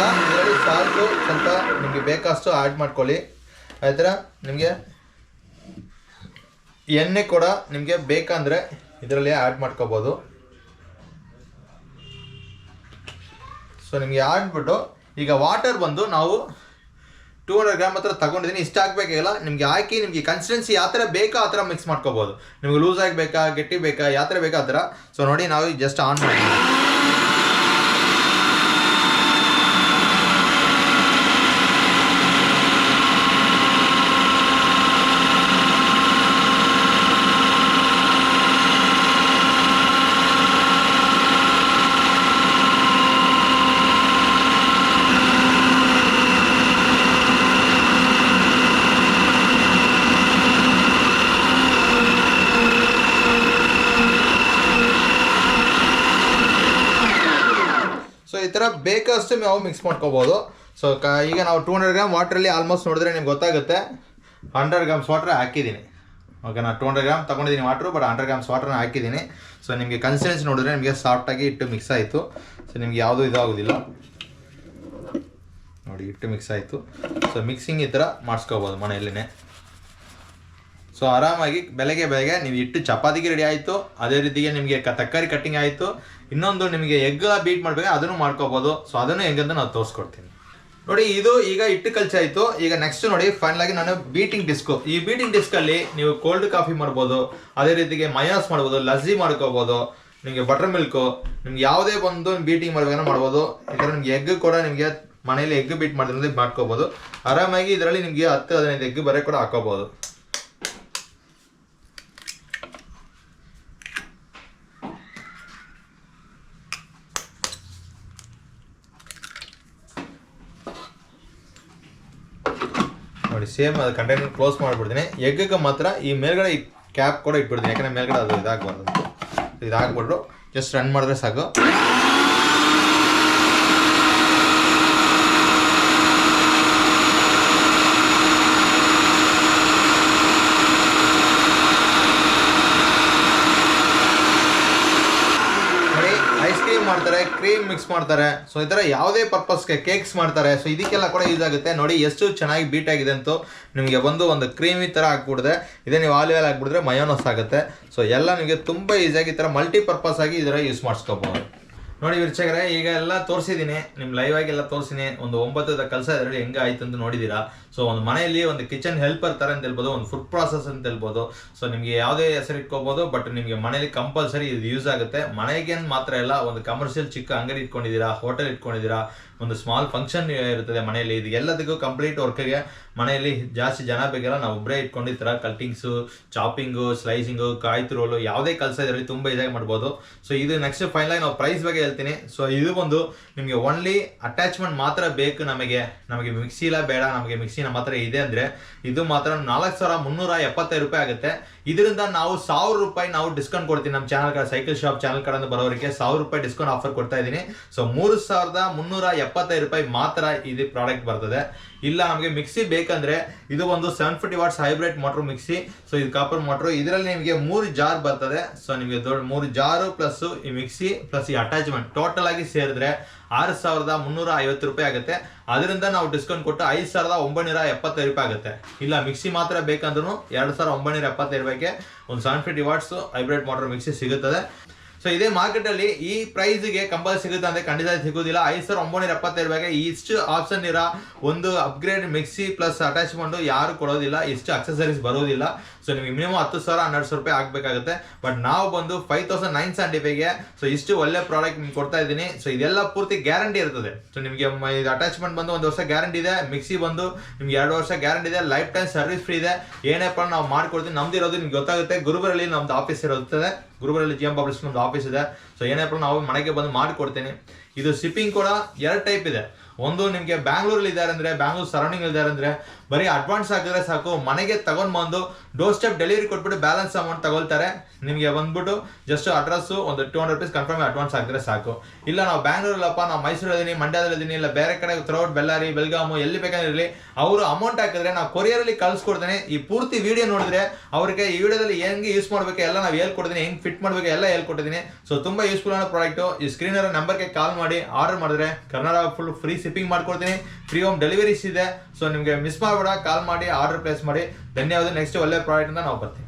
[SPEAKER 1] ಸಾಲ್ಟು ಸ್ವಲ್ಪ ನಿಮಗೆ ಬೇಕಷ್ಟು ಆ್ಯಡ್ ಮಾಡ್ಕೊಳ್ಳಿ. ಆಯ್ತರ? ನಿಮಗೆ ಎಣ್ಣೆ ಕೂಡ ನಿಮಗೆ ಬೇಕಂದರೆ ಇದರಲ್ಲಿ ಆ್ಯಡ್ ಮಾಡ್ಕೋಬೋದು. ಸೊ ನಿಮಗೆ ಆಡ್ಬಿಟ್ಟು ಈಗ ವಾಟರ್ ಬಂದು ನಾವು ಟೂ ಹಂಡ್ರೆಡ್ ಗ್ರಾಮ್ ಹತ್ರ ತಗೊಂಡಿದ್ದೀನಿ, ಇಷ್ಟ ಆಗಬೇಕಿಲ್ಲ ನಿಮಗೆ ಹಾಕಿ ನಿಮಗೆ ಕನ್ಸಿಸ್ಟೆನ್ಸಿ ಯಾವ ಥರ ಬೇಕೋ ಆ ಥರ ಮಿಕ್ಸ್ ಮಾಡ್ಕೋಬೋದು. ನಿಮ್ಗೆ ಲೂಸ್ ಆಗಬೇಕಾ ಗಟ್ಟಿ ಬೇಕಾ, ಯಾವ ಥರ ಬೇಕಾ ಆ ಥರ. ಸೊ ನೋಡಿ ನಾವು ಜಸ್ಟ್ ಆನ್ ಮಾಡಿ ಸೊ ಈ ಥರ ಬೇಕಷ್ಟು ನಾವು ಮಿಕ್ಸ್ ಮಾಡ್ಕೋಬೋದು. ಸೊ ಕ, ಈಗ ನಾವು ಟೂ ಹಂಡ್ರೆಡ್ ಗ್ರಾಮ್ ವಾಟ್ರಲ್ಲಿ ಆಲ್ಮೋಸ್ಟ್ ನೋಡಿದ್ರೆ ನಿಮ್ಗೆ ಗೊತ್ತಾಗುತ್ತೆ. ಹಂಡ್ರೆಡ್ ಗ್ರಾಮ್ಸ್ ವಾಟ್ರ್ ಹಾಕಿದ್ದೀನಿ. ಓಕೆ ನಾನು ಟೂ ಹಂಡ್ರೆಡ್ ಗ್ರಾಮ್ ತೊಗೊಂಡಿದ್ದೀನಿ ವಾಟ್ರು ಬಟ್ ಹಂಡ್ರೆಡ್ ಗ್ರಾಮ್ಸ್ ವಾಟ್ರನ್ನ ಹಾಕಿದ್ದೀನಿ. ಸೊ ನಿಮಗೆ ಕನ್ಸಿಸ್ಟೆನ್ಸಿ ನೋಡಿದ್ರೆ ನಿಮಗೆ ಸಾಫ್ಟಾಗಿ ಹಿಟ್ಟು ಮಿಕ್ಸ್ ಆಯಿತು. ಸೊ ನಿಮ್ಗೆ ಯಾವುದೂ ಇದಾಗೋದಿಲ್ಲ. ನೋಡಿ, ಹಿಟ್ಟು ಮಿಕ್ಸ್ ಆಯಿತು. ಸೊ ಮಿಕ್ಸಿಂಗ್ ಈ ಥರ ಮಾಡಿಸ್ಕೋಬೋದು ಮನೆಯಲ್ಲೇ ಸೊ ಆರಾಮಾಗಿ ಬೆಳಗ್ಗೆ ಬೆಳಗ್ಗೆ ನೀವು ಇಟ್ಟು ಚಪಾತಿಗೆ ರೆಡಿ ಆಯಿತು. ಅದೇ ರೀತಿಗೆ ನಿಮಗೆ ತರಕಾರಿ ಕಟ್ಟಿಂಗ್ ಆಯಿತು. ಇನ್ನೊಂದು ನಿಮಗೆ ಎಗ್ ಬೀಟ್ ಮಾಡ್ಬೇಕು ಅದನ್ನು ಮಾಡ್ಕೋಬಹುದು ಸೊ ಅದನ್ನು ಹೆಂಗಂತ ನಾವು ತೋರಿಸ್ಕೊಡ್ತೀನಿ. ನೋಡಿ, ಇದು ಈಗ ಇಟ್ಟು ಕಲ್ಚೆ ಆಯ್ತು. ಈಗ ನೆಕ್ಸ್ಟ್ ನೋಡಿ ಫೈನಲ್ ಆಗಿ ನಾನು ಬೀಟಿಂಗ್ ಡಿಸ್ಕ್ ಈ ಬೀಟಿಂಗ್ ಡಿಸ್ಕ್ ಅಲ್ಲಿ ನೀವು ಕೋಲ್ಡ್ ಕಾಫಿ ಮಾಡ್ಬೋದು. ಅದೇ ರೀತಿಗೆ ಮಯಾಸ್ ಮಾಡ್ಬೋದು ಲಸ್ಸಿ ಮಾಡ್ಕೋಬೋದು, ನಿಮಗೆ ಬಟರ್ ಮಿಲ್ಕ್ ನಿಮ್ಗೆ ಯಾವುದೇ ಬಂದು ಬೀಟಿಂಗ್ ಮಾಡ್ಬೇಕಂದ್ರೆ ಮಾಡ್ಬೋದು. ಇದರ ನಿಮ್ಗೆ ಎಗ್ ಕೂಡ ನಿಮಗೆ ಮನೆಯಲ್ಲಿ ಎಗ್ ಬೀಟ್ ಮಾಡಿದ್ರೆ ಮಾಡ್ಕೋಬೋದು. ಆರಾಮಾಗಿ ಇದರಲ್ಲಿ ನಿಮಗೆ ಹತ್ತು, ಹದಿನೈದು ಎಗ್ ಬರೀ ಕೂಡ ಹಾಕೋಬಹುದು ನೋಡಿ ಸೇಮ್ ಅದು ಕಂಟೈನರ್ ಕ್ಲೋಸ್ ಮಾಡಿಬಿಡ್ತೀನಿ. ಎಗ್ಗೆ ಮಾತ್ರ ಈ ಮೇಲ್ಗಡೆ ಈ ಕ್ಯಾಪ್ ಕೂಡ ಇಟ್ಬಿಡ್ತೀನಿ. ಯಾಕಂದರೆ ಮೇಲ್ಗಡೆ ಅದು ಇದಾಗಬಾರ್ದು. ಇದಾಗ್ಬಿಟ್ರು. ಜಸ್ಟ್ ರನ್ ಮಾಡಿದ್ರೆ ಸಾಕು ನೋಡಿ ಐಸ್ ಕ್ರೀಮ್ ಮಾಡ್ತಾರೆ ಕ್ರೀಮ್ ಮಿಕ್ಸ್ ಮಾಡ್ತಾರೆ. ಸೊ ಈ ಥರ ಯಾವುದೇ ಪರ್ಪಸ್ಗೆ ಕೇಕ್ಸ್ ಮಾಡ್ತಾರೆ. ಸೊ ಇದಕ್ಕೆಲ್ಲ ಕೂಡ ಯೂಸ್ ಆಗುತ್ತೆ. ನೋಡಿ, ಎಷ್ಟು ಚೆನ್ನಾಗಿ ಬೀಟ್ ಆಗಿದೆ ಅಂತೂ ನಿಮಗೆ ಬಂದು ಒಂದು ಕ್ರೀಮಿ ಥರ ಹಾಕ್ಬಿಡಿದ್ರೆ ಇದೇ ನೀವು ಆಲಿಯಲ್ ಹಾಕ್ಬಿಡಿದ್ರೆ ಮಯೋನಸ್ ಆಗುತ್ತೆ. ಸೊ ಎಲ್ಲ ನಿಮಗೆ ತುಂಬ ಈಸಿಯಾಗಿ ಈ ಥರ ಮಲ್ಟಿ ಪರ್ಪಸ್ ಆಗಿ ಇದರ ಯೂಸ್ ಮಾಡಿಸ್ಕೋಬಹುದು ನೋಡಿ ವೀಕ್ಷಕರೇ ಈಗ ಎಲ್ಲ ತೋರಿಸಿದ್ದೀನಿ. ನಿಮ್ಮ ಲೈವ್ ಆಗಿ ಎಲ್ಲ ತೋರಿಸಿನಿ. ಒಂದು ಒಂಬತ್ತು ಕೆಲಸ ಇದರಲ್ಲಿ ಹೆಂಗೆ ಆಯ್ತು ಅಂತ ನೋಡಿದ್ದೀರಾ ಸೊ ಒಂದು ಮನೆಯಲ್ಲಿ ಒಂದು ಕಿಚನ್ ಹೆಲ್ಪರ್ ತರ ಅಂತ ಹೇಳ್ಬೋದು, ಒಂದು ಫುಡ್ ಪ್ರಾಸೆಸ್ ಅಂತ ಹೇಳ್ಬೋದು. ಸೊ ನಿಮಗೆ ಯಾವುದೇ ಹೆಸರು ಇಟ್ಕೋಬಹುದು ಬಟ್ ನಿಮಗೆ ಮನೆಯಲ್ಲಿ ಕಂಪಲ್ಸರಿ ಇದು ಯೂಸ್ ಆಗುತ್ತೆ. ಮನೆಗೆ ಅಂತ ಮಾತ್ರ ಇಲ್ಲ, ಒಂದು ಕಮರ್ಷಿಯಲ್ ಚಿಕ್ಕ ಅಂಗಡಿ ಇಟ್ಕೊಂಡಿದ್ದೀರಾ ಹೋಟೆಲ್ ಇಟ್ಕೊಂಡಿದ್ದೀರಾ, ಒಂದು ಸ್ಮಾಲ್ ಫಂಕ್ಷನ್ ಇರುತ್ತದೆ ಮನೆಯಲ್ಲಿ, ಇದು ಎಲ್ಲದಕ್ಕೂ ಕಂಪ್ಲೀಟ್ ವರ್ಕ್ಗೆ ಮನೆಯಲ್ಲಿ ಜಾಸ್ತಿ ಜನ ಬೇಕಲ್ಲ, ನಾವು ಒಬ್ಬರೇ ಇಟ್ಕೊಂಡು ಈ ಥರ ಸ್ಲೈಸಿಂಗ್ ಚಾಪಿಂಗು ಸ್ಲೈಸಿಂಗು ಯಾವುದೇ ಕೆಲಸ ಇದರಲ್ಲಿ ತುಂಬ ಇದಾಗಿ ಮಾಡ್ಬೋದು. ಸೊ ಇದು ನೆಕ್ಸ್ಟ್ ಫೈನಲಾಗಿ ನಾವು ಪ್ರೈಸ್ ಬಗ್ಗೆ ಹೇಳ್ತೀನಿ. ಸೊ ಇದು ಒಂದು ನಿಮಗೆ ಓನ್ಲಿ ಅಟ್ಯಾಚ್ಮೆಂಟ್ ಮಾತ್ರ ಬೇಕು ನಮಗೆ. ನಮಗೆ ಮಿಕ್ಸಿ ಇಲ್ಲ ಬೇಡ, ನಮಗೆ ಮಿಕ್ಸಿ ನಮ್ಮ ಹತ್ರ ಇದೆ ಅಂದ್ರೆ ಇದು ಮಾತ್ರ ನಾಲ್ಕು ಸಾವಿರ ಮುನ್ನೂರ ಎಪ್ಪತ್ತೈದು ರೂಪಾಯಿ ಆಗುತ್ತೆ. ಇದರಿಂದ ನಾವು ಸಾವಿರ ರೂಪಾಯಿ ನಾವು ಡಿಸ್ಕೌಂಟ್ ಕೊಡ್ತೀನಿ ನಮ್ಮ ಚಾನಲ್ ಕಡೆ ಸೈಕಲ್ ಶಾಪ್ ಚಾನಲ್ ಕಡೆ ಬರೋರಿಗೆ ಸಾವಿರ ರೂಪಾಯಿ ಡಿಸ್ಕೌಂಟ್ ಆಫರ್ ಕೊಡ್ತಾ ಇದ್ದೀನಿ. ಸೊ ಮೂರು ಸಾವಿರದ ಮುನ್ನೂರ ಎಪ್ಪತ್ತೈದು ರೂಪಾಯಿ ಮಾತ್ರ ಇದು ಪ್ರಾಡಕ್ಟ್ ಬರ್ತದೆ. ಇಲ್ಲ, ನಮಗೆ ಮಿಕ್ಸಿ ಬೇಕಂದ್ರೆ ಇದು ಒಂದು seven fifty watts hybrid motor mixie so ಇದು ಕಾಪರ್ ಮೋಟ್ರ್ ಇದರಲ್ಲಿ ನಿಮಗೆ ಮೂರು ಜಾರ್ ಬರ್ತದೆ. ಸೊ ನಿಮಗೆ ದೊಡ್ಡ ಮೂರು ಜಾರು ಪ್ಲಸ್ ಈ ಮಿಕ್ಸಿ ಪ್ಲಸ್ ಈ ಅಟ್ಯಾಚ್ಮೆಂಟ್ ಟೋಟಲ್ ಆಗಿ ಸೇರಿದ್ರೆ ಆರು ಸಾವಿರದ ಮುನ್ನೂರ ಐವತ್ತು ರೂಪಾಯಿ ಆಗುತ್ತೆ. ಅದರಿಂದ ನಾವು ಡಿಸ್ಕೌಂಟ್ ಕೊಟ್ಟು ಐದು ಸಾವಿರದ ಒಂಬೈನೂರ ಎಪ್ಪತ್ತೈದು ರೂಪಾಯಿ ಆಗುತ್ತೆ. ಇಲ್ಲ ಮಿಕ್ಸಿ ಮಾತ್ರ ಬೇಕಂದ್ರೂ ಎರಡು ಸಾವಿರದ ಒಂಬೈನೂರ ಎಪ್ಪತ್ತೈದು ರೂಪಾಯಿಗೆ ಒಂದು seven fifty watts hybrid motor mixie ಸಿಗುತ್ತದೆ. ಸೊ ಇದೇ ಮಾರ್ಕೆಟ್ ಅಲ್ಲಿ ಈ ಪ್ರೈಸ್ಗೆ ಕಂಪಲ್ ಸಿಗುತ್ತೆ ಅಂದ್ರೆ ಖಂಡಿತ ಸಿಗೋದಿಲ್ಲ ಐದು ಸಾವಿರ ಒಂಬೈನೂರ ಎಪ್ಪತ್ತೈದು ರೂಪಾಯಿಗೆ ಇಷ್ಟು ಆಪ್ಷನ್ ಇರೋ ಒಂದು ಅಪ್ಗ್ರೇಡ್ ಮಿಕ್ಸಿ ಪ್ಲಸ್ ಅಟ್ಯಾಚ್ಮೆಂಟ್ ಯಾರು ಕೊಡೋದಿಲ್ಲ. ಇಷ್ಟು ಅಕ್ಸಸರೀಸ್ ಬರೋದಿಲ್ಲ. ಸೊ ನಿಮಗೆ ಮಿನಿಮಮ್ ಹತ್ತು ಸಾವಿರ, ಹನ್ನೆರಡು ಸಾವಿರ ರೂಪಾಯಿ ಆಗಬೇಕಾಗುತ್ತೆ. ಬಟ್ ನಾವು ಬಂದು ಫೈವ್ ತೌಸಂಡ್ ನೈನ್ ಸೆವೆಂಟಿ ಫೈವ್ಗೆ ಸೊ ಇಷ್ಟು ಒಳ್ಳೆ ಪ್ರಾಡಕ್ಟ್ ನಿಮ್ಗೆ ಕೊಡ್ತಾ ಇದ್ದೀನಿ. ಸೊ ಇದೆಲ್ಲ ಪೂರ್ತಿ ಗ್ಯಾರಂಟಿ ಇರ್ತದೆ. ಸೊ ನಿಮಗೆ ಇದು ಅಟ್ಯಾಚ್ಮೆಂಟ್ ಬಂದು ಒಂದು ವರ್ಷ ಗ್ಯಾರಂಟಿ ಇದೆ ಮಿಕ್ಸಿ ಬಂದು ನಿಮ್ಗೆ ಎರಡು ವರ್ಷ ಗ್ಯಾರಂಟಿ ಇದೆ ಲೈಫ್ ಟೈಮ್ ಸರ್ವಿಸ್ ಫ್ರೀ ಇದೆ. ಏನಪ್ಪ ನಾವು ಮಾಡ್ಕೊಡ್ತೀವಿ, ನಮ್ದು ಇರೋದು ನಿಮ್ಗೆ ಗೊತ್ತಾಗುತ್ತೆ. ಗುರುಬರಲ್ಲಿ ನಮ್ದು ಆಫೀಸ್ ಇರುತ್ತದೆ ಗುರುಬರಲ್ಲಿ ಜಿ ಎಂ ಪಬ್ಲಿಷ್ ನಮ್ದು ಆಫೀಸ್ ಇದೆ. ಸೊ ಏನಪ್ಪ ನಾವು ಮನೆಗೆ ಬಂದು ಮಾಡಿಕೊಡ್ತೀನಿ. ಇದು ಶಿಪ್ಪಿಂಗ್ ಕೂಡ ಎರಡು ಟೈಪ್ ಇದೆ. ಒಂದು ನಿಮಗೆ ಬ್ಯಾಂಗ್ಳೂರಲ್ಲಿ ಇದ್ದಾರೆ ಅಂದ್ರೆ ಬ್ಯಾಂಗ್ಳೂರ್ ಸರೌಂಡಿಂಗ್ ಇದ್ದಾರೆ ಅಂದ್ರೆ, ಬರೀ ಅಡ್ವಾನ್ಸ್ ಹಾಕಿದ್ರೆ ಸಾಕು, ಮನೆಗೆ ತಗೊಂಡ್ ಬಂದು ಡೋರ್ ಸ್ಟೆಪ್ ಡೆಲಿವರಿ ಕೊಟ್ಬಿಟ್ಟು ಬ್ಯಾಲೆನ್ಸ್ ಅಮೌಂಟ್ ತಗೊಳ್ತಾರೆ. ನಿಮಗೆ ಬಂದ್ಬಿಟ್ಟು ಜಸ್ಟ್ ಅಡ್ರೆಸ್ ಒಂದು two hundred rupees confirm advance ಹಾಕಿದ್ರೆ ಸಾಕು. ಇಲ್ಲ ನಾವು ಬ್ಯಾಂಗ್ಳೂರಲ್ಲಪ್ಪ ನಾವು ಮೈಸೂರಲ್ಲಿದ್ದೀನಿ ಮಂಡ್ಯದಲ್ಲಿದ್ದೀನಿ ಇಲ್ಲ ಬೇರೆ ಕಡೆ ಥ್ರೌಟ್ ಬೆಳ್ಳಾರಿ ಬೆಲ್ಗಾಮು ಎಲ್ಲಿ ಬೇಕಾದ್ರೆ ಇರಲಿ, ಅವರು ಅಮೌಂಟ್ ಹಾಕಿದ್ರೆ ನಾವು ಕೊರಿಯರಲ್ಲಿ ಕಳ್ಸಿಕೊಡ್ತೇನೆ. ಈ ಪೂರ್ತಿ ವಿಡಿಯೋ ನೋಡಿದ್ರೆ ಅವರಿಗೆ ಈ ವಿಡಿಯೋದಲ್ಲಿ ಹೆಂಗೆ ಯೂಸ್ ಮಾಡಬೇಕು ಎಲ್ಲ ನಾವು ಹೇಳ್ಕೊಡ್ತೀನಿ, ಹೆಂಗೆ ಫಿಟ್ ಮಾಡಬೇಕು ಎಲ್ಲ ಹೇಳ್ಕೊಟ್ಟಿದ್ದೀನಿ. ಸೊ ತುಂಬಾ ಯೂಸ್ಫುಲ್ ಅನ್ನೋ ಪ್ರಾಡಕ್ಟ್ ಈ ಸ್ಕ್ರೀನ್ ನಂಬರ್ಗೆ ಕಾಲ್ ಮಾಡಿ ಆರ್ಡರ್ ಮಾಡಿದ್ರೆ ಕನ್ನಡ ಫುಲ್ ಫ್ರೀ ಶಿಪ್ಪಿಂಗ್ ಮಾಡ್ಕೊಡ್ತೀನಿ. ಫ್ರೀ ಹೋಮ್ ಡೆಲಿವರೀಸ್ ಇದೆ. ಸೊ ನಿಮಗೆ ಮಿಸ್ ಮಾಡಬೇಡ ಕಾಲ್ ಮಾಡಿ ಆರ್ಡರ್ ಪ್ಲೇಸ್ ಮಾಡಿ. ಧನ್ಯವಾದ. ನೆಕ್ಸ್ಟ್ ಒಳ್ಳೆ ಪ್ರಾಡಕ್ಟ್ ಅಂತ ನಾವು ಬರ್ತೀವಿ.